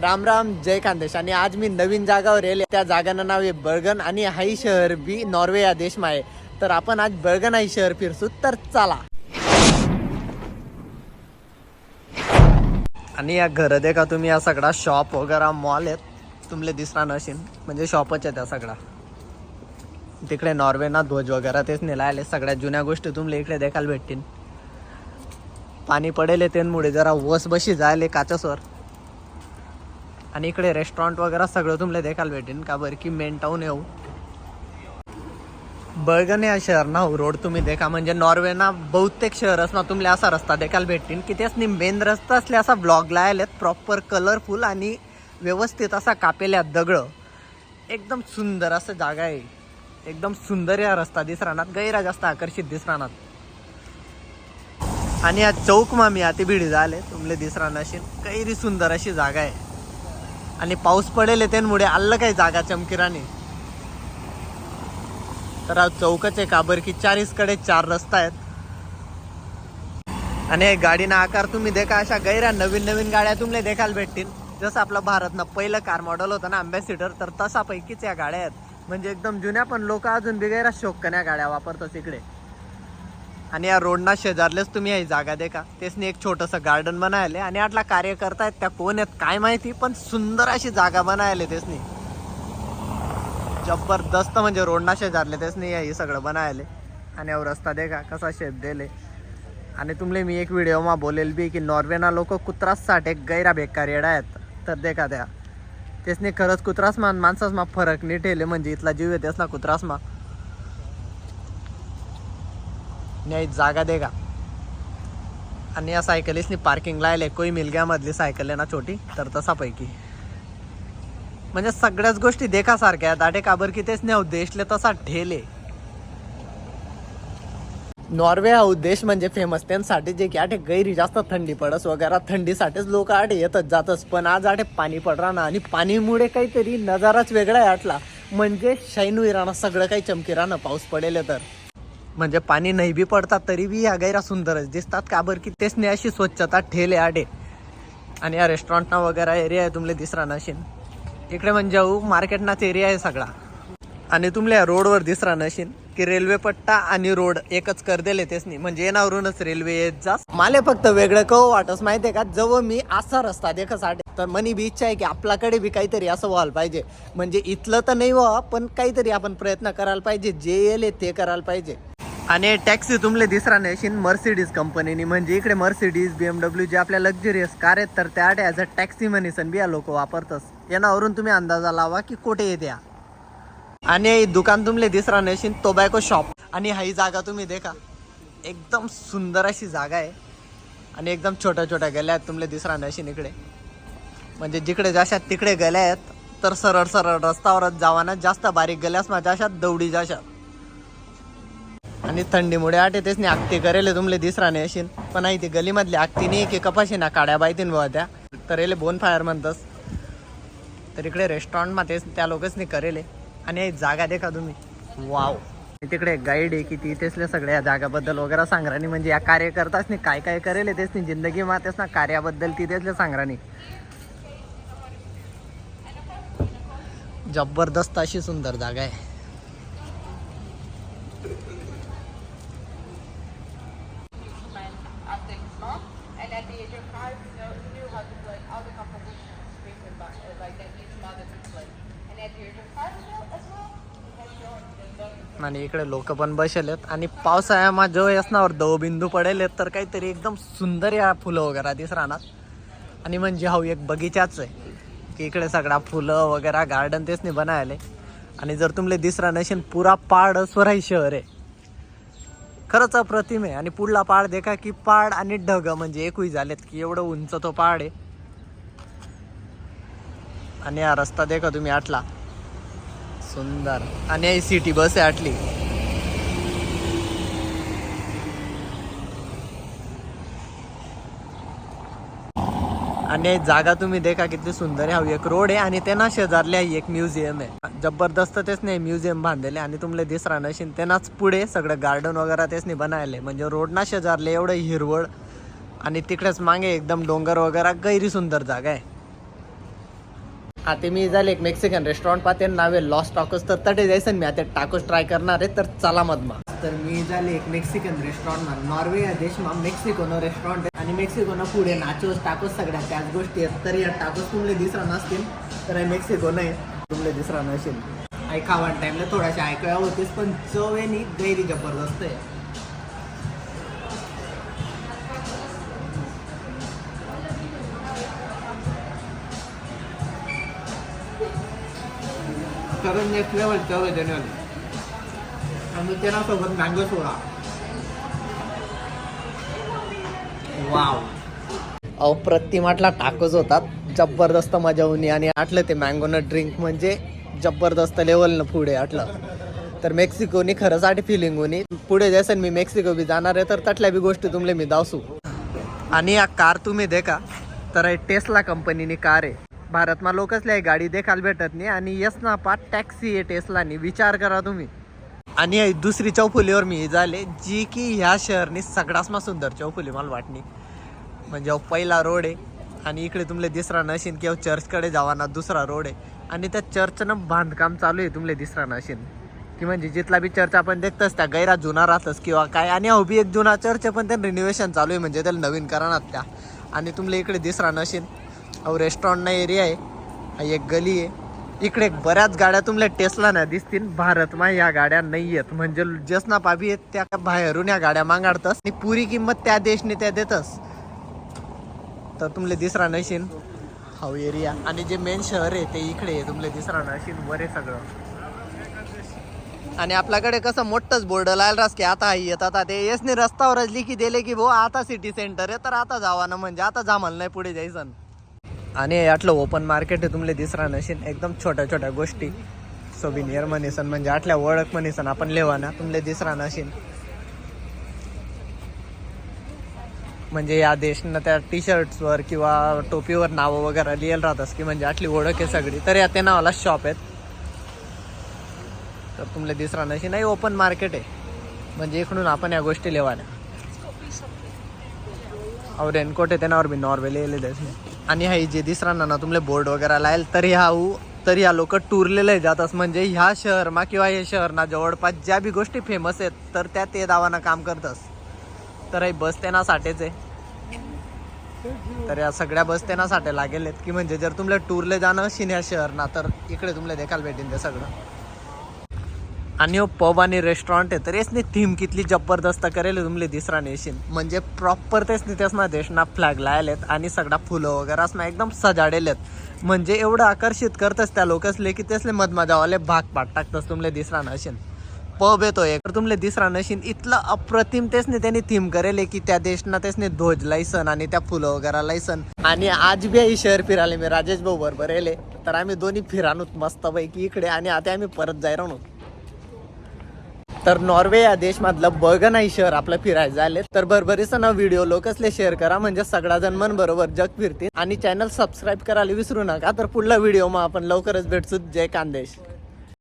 राम राम जय खानदेश आणि आज मी नवीन जागावर येईल. त्या जागानं नाव आहे बर्गन आणि हाई शहर बी नॉर्वे या देशमा आहे तर आपण आज बर्गन हाई शहर फिरसू. तर चला. आणि या घर देखा तुम्ही या सगळा शॉप वगैरे मॉल आहेत. तुमले दिसणार नशीन. म्हणजे शॉपच आहे त्या सगळा. तिकडे नॉर्वेना ध्वज वगैरे तेच नेला आले सगळ्या जुन्या गोष्टी तुमले इकडे देखायला भेटतील. पाणी पडेल त्यांमुळे जरा वस बशी जायले काचसवर. आणि इकडे रेस्टॉरंट वगैरे सगळं तुमले देखायला भेटेन. का बरं की मेन टाऊन येऊ बर्गन या शहर ना रोड हो, तुम्ही देखा. म्हणजे नॉर्वे ना बहुतेक शहर ना तुमले असा रस्ता देखायला भेटतील की तेच मेन रस्ता असले असा ब्लॉगला आलेत प्रॉपर कलरफुल आणि व्यवस्थित असा कापेल्या दगड. एकदम सुंदर असं जागा आहे. एकदम सुंदर या रस्ता दिसरानात. गैरा जास्त आकर्षित दिसरानात. आणि या चौकमा मी अति भिडी झाले तुमले दिस नशील गैरी सुंदर अशी जागा आहे. आणि पाऊस पडेल त्यांमुळे आल्लं काय जागा चमकिराने तर आज चौकच आहे काबर की चारीसकडे चार रस्ता आहेत. आणि गाडीना आकार तुम्ही देखा अशा गैरा नवीन नवीन गाड्या तुम्हाला देखायला भेटतील. जसं आपलं भारतनं पहिलं कार मॉडेल होतं ना अम्बॅसिडर तर तसा पैकीच या गाड्या आहेत. म्हणजे एकदम जुन्या पण लोक अजून बिगैरा शोकन्या गाड्या वापरतात इकडे. आणि या रोडना शेजारलेच तुम्ही ही जागा देखा. तेचनी एक छोटंसं गार्डन बनायले आणि आटला कार्य करतायत त्या कोण आहेत काय माहिती पण सुंदर अशी जागा बनायले तेचनी जबरदस्त म्हणजे रोडना शेजारले तेचनी हे सगळं बनायले. आणि यावर रस्ता देखा कसा शेप दिले. आणि तुमले मी एक व्हिडिओमा बोलेल बी की नॉर्वेना लोक कुत्राससाठी एक गैरा बेकार येडा आहेत तर देखा त्या. तेचनी खरंच कुत्रास मान माणसास मा फरक नाही ठेले म्हणजे इथला जीव येतेस ना कुत्रास मा. न्याय जागा दे का आणि या सायकलीसनी पार्किंग लायले कोई मिलग्यामधली सायकल आहे ना छोटी? तर तसा पैकी म्हणजे सगळ्याच गोष्टी देखासारख्या दाटे काबर की तेच नाही देशले तसा ठेले नॉर्वे हा उद्देश म्हणजे फेमस त्यांसाठी जे की आठे गैरी जास्त थंडी पडस वगैरे. थंडीसाठीच लोक आठे येतच जातच पण आज आठे पाणी पडरा ना. आणि पाणीमुळे काहीतरी नजाराच वेगळा आहे आटला. म्हणजे शाईन राहणं सगळं काही चमकी राहणं पाऊस पडेल तर. म्हणजे पाणी नाही बी पडतात तरी बी ह्या गैरा सुंदरच दिसतात का बरं की तेच नाही अशी स्वच्छता ठेले आडे. आणि या रेस्टॉरंटना वगैरे एरिया आहे तुमले दिसरा नशीन. इकडे म्हणजे मार्केटनाच एरिया आहे सगळा. आणि तुमले या रोडवर दिसरा नशीन की रेल्वे पट्टा आणि रोड एकच कर दिले तेच नाही म्हणजे येणावरूनच रेल्वे येत जा माले फक्त वेगळं कव वाटस माहितीये का? जवळ मी असा रस्ता देखसाठी तर मनी बी इच्छा आहे की आपल्याकडे बी काहीतरी असं व्हायला पाहिजे. म्हणजे इथलं तर नाही व्हा पण काहीतरी आपण प्रयत्न करायला पाहिजे. जे येले ते करायला पाहिजे. आणि टॅक्सी तुमले दिसरा नशीन मर्सिडीज कंपनीनी. म्हणजे इकडे मर्सिडीज बी एमडब्ल्यू जे आपल्या लक्झरियस कार आहेत तर त्या ॲज अ टॅक्सी म्हणीसन बी या लोक वापरतस. यानावरून तुम्ही अंदाजा लावा की कुठे येत्या आणि दुकान तुमले दिसरा नशीन टोबॅको शॉप आणि ही जागा तुम्ही देखा. एकदम सुंदर अशी जागा आहे. आणि एकदम छोट्या छोट्या गेल्या आहेत तुमले दिसरा नशीन इकडे. म्हणजे जिकडे जाशात तिकडे गेल्या आहेत तर सरळ सरळ रस्त्यावरच जावाना. जास्त बारीक गेल्यास माझ्या अशा दौडी जाशात. आणि थंडीमुळे आटे तेच नाही आगती करेले तुमले दिसरा नाही असेल पण नाही ती गलीमधली आगती नाही की कपाशी ना काड्या बायतीन बघा त्या. तर येले बोन फायर म्हणतस. तर इकडे रेस्टॉरंटमा तेच त्या लोकच नाही करेले. आणि जागा देखा तुम्ही. वाव तिकडे गाईड आहे की ती तेचले सगळ्या जागाबद्दल वगैरे सांगरानी म्हणजे या कार्य करताच नाही काय काय करेले तेच नाही जिंदगी मा तेच ना कार्याबद्दल ती तेचले सांगरानी जबरदस्त अशी सुंदर जागा आहे. आणि इकडे लोक पण बसलेत. आणि पावसाळ्यामा जो असणार दवबिंदू पडेल तर काहीतरी एकदम सुंदर या फुलं वगैरे दिस राहणार. आणि म्हणजे हा एक बगीचाच आहे. की इकडे सगळा फुलं वगैरे गार्डन तेच नाही बनायले. आणि जर तुमले दिसरा नसेल पुरा पाड स्वराई शहर आहे. खरंच अप्रतिम आहे. आणि पुढला पाड देखा की पाड आणि ढग म्हणजे एकही झालेत की एवढं उंच तो पाड आहे. आणि हा रस्ता देखा तुम्ही आटला. सुंदर. आणि ही सिटी बस आहे आटली. आणि जागा तुम्ही देखा किती सुंदर आहे. हा एक रोड आहे आणि त्यांना शेजारले आहे एक म्युझियम आहे. जबरदस्त तेच नाही म्युझियम बांधलेले आणि तुमले दिसरा नशीन. त्यांनाच पुढे सगळं गार्डन वगैरे तेच नाही बनायले. म्हणजे रोड ना शेजारले एवढं हिरवळ आणि तिकडेच मागे एकदम डोंगर वगैरे गैरी सुंदर जागा आहे. आता मी झाले एक मेक्सिकन रेस्टॉरंट पाहते नावे लॉस्ट टाकोस तर तटे जायचं मी आता टाकोस ट्राय करणार आहे तर चला मधमा तर मी झाले एक मेक्सिकन रेस्टॉरंट नॉर्वे या देशमा मेक्सिकोनो रेस्टॉरंट आहे. आणि मेक्सिकोनो पुढे नाचोस टाकोस सगळ्या त्याच गोष्टी आहेत. तर या टाकोस तुमले दिसरा नसतील तर हे मेक्सिको नाही. तुमले दिसरा नसेल. आई खावान टाइमला थोड्याशा ऐकाया होतीस पण चव आहे नी गैरी जबरदस्त आहे. खरंच नेक्स्ट लेवल चव आहे त्याने आणि त्याच्यासोबत मँगो सोडा. वाव. अप्रतिमातला टाकच होतात. जबरदस्त मजा होऊन आणि आटलं ते मँगोनं ड्रिंक म्हणजे जबरदस्त लेवलनं पुढे आटलं. तर मेक्सिकोनी खरंच आठ फिलिंग होणी पुढे जसं मी मेक्सिको बी जाणार आहे तर तटल्या बी गोष्टी तुमले मी दावसू. आणि या कार तुम्ही देखा तर टेस्ला कंपनीनी कार आहे. भारतमा लोकसल्या गाडी देखायला भेटत नाही आणि येस ना पा टॅक्सी आहे टेस्लानी विचार करा तुम्ही. आणि दुसरी चौफुलीवर मी झाले जी की ह्या शहरनी सगळ्यात सुंदर चौफुली मला वाटणी. म्हणजे अहो पहिला रोड आहे आणि इकडे तुमले दिसरा नशीन किंवा चर्चकडे जावाना दुसरा रोड आहे. आणि त्या चर्चनं बांधकाम चालू आहे तुमले दिसरा नशीन. की म्हणजे जिथला बी चर्च आपण देखतच त्या गैरा जुना राहतच किंवा काय. आणि अहो बी एक जुना चर्च पण ते रिनोव्हेशन चालू आहे म्हणजे त्याला नवीन करणार त्या. आणि तुमले इकडे दिसरा नशीन. अहो रेस्टॉरंट एरिया आहे. हा एक गली आहे. इकडे बऱ्याच गाड्या तुम्हाला टेस्ला ना दिसतील. भारतमा या गाड्या नाही आहेत. म्हणजे जसना पाबी आहेत त्या बाहेरून या गाड्या मागाडतस. आणि पुरी किंमत त्या देशने त्या देतस. तर तुमले दिसरा नशीन. हाव एरिया आणि जे मेन शहर आहे ते इकडे आहे. तुमले दिसरा नशीन. वर आहे सगळं. आणि आपल्याकडे कसं मोठंच बोर्ड लायला रास की आता येत आता ते येसने रस्त्यावरच लिखी दिले की भो आता सिटी सेंटर आहे. तर आता जावा ना म्हणजे. आता जामाल नाही पुढे जायचं. आणि यातलं ओपन मार्केट आहे तुमले दिसरा नशीन. एकदम छोट्या छोट्या गोष्टी. सोबिनियर म्हणीसन म्हणजे आटल्या ओळख म्हणीसन आपण लेवाना तुमले दिसरा नशीन. म्हणजे या देशनं त्या टी शर्ट्सवर किंवा टोपीवर नावं वगैरे लिहिलं राहतात की म्हणजे आटली ओळख आहे सगळी. तर या ते नावाला शॉप आहेत. तर तुमले दिसरा नशी नाही ओपन मार्केट आहे. म्हणजे इकडून आपण या गोष्टी लेवाना. और रेनकोट आहे त्याच्यावर बी नॉर्वे लिहिले त्याचे आणि हा जे दिसरा ना तुमले बोर्ड वगैरे लायल तरी हा तरी ह्या लोक टुरलेले जातात म्हणजे ह्या शहरमा किंवा हे शहरना जवळपास ज्या बी गोष्टी फेमस आहेत तर त्या ते दावानं काम करतस तर हे बस त्यांना साठेच आहे. तर या सगळ्या बस त्यांना साठे लागेल आहेत की म्हणजे जर तुमले टूरले जाणं असेल ह्या शहरना तर इकडे तुमले देखाल भेटेल ते सगळं. आणि हो पब आणि रेस्टॉरंट आहे तर यासनी थीम कितली जबरदस्त करेल तुमले दिसरा नेशीन. म्हणजे प्रॉपर तेच नाही तेच ना देशना फ्लॅग लायलेत आणि सगळा फुलं वगैरे असं एकदम सजाडेलेत. म्हणजे एवढं आकर्षित करतच त्या लोकसले की तेसले मधमाजावाले भाग पाठ टाकतस तुमले दिसरा नशीन. पब येतो एक तर तुमले दिसरा नशीन इतलं अप्रतिम तेचने त्यांनी थीम करेल की त्या देशना तेचने ध्वज लायसन आणि त्या फुलं वगैरे लायसन. आणि आज बी आई शहर फिराले मी राजेश भाऊ बरोबर येले तर आम्ही दोन्ही फिरानूत मस्त पैकी इकडे आणि आता आम्ही परत जाय राहू तर नॉर्वे या देशमधलं बघ नाही शहर आपलं फिरायचं झाले तर भरभरीचा ना व्हिडिओ लोकसले शेअर करा म्हणजे सगळा जण मन बरोबर जग फिरतील. आणि चॅनल सबस्क्राईब करायला विसरू नका तर पुढला व्हिडिओ मग आपण लवकरच भेटतो जय कांदेश.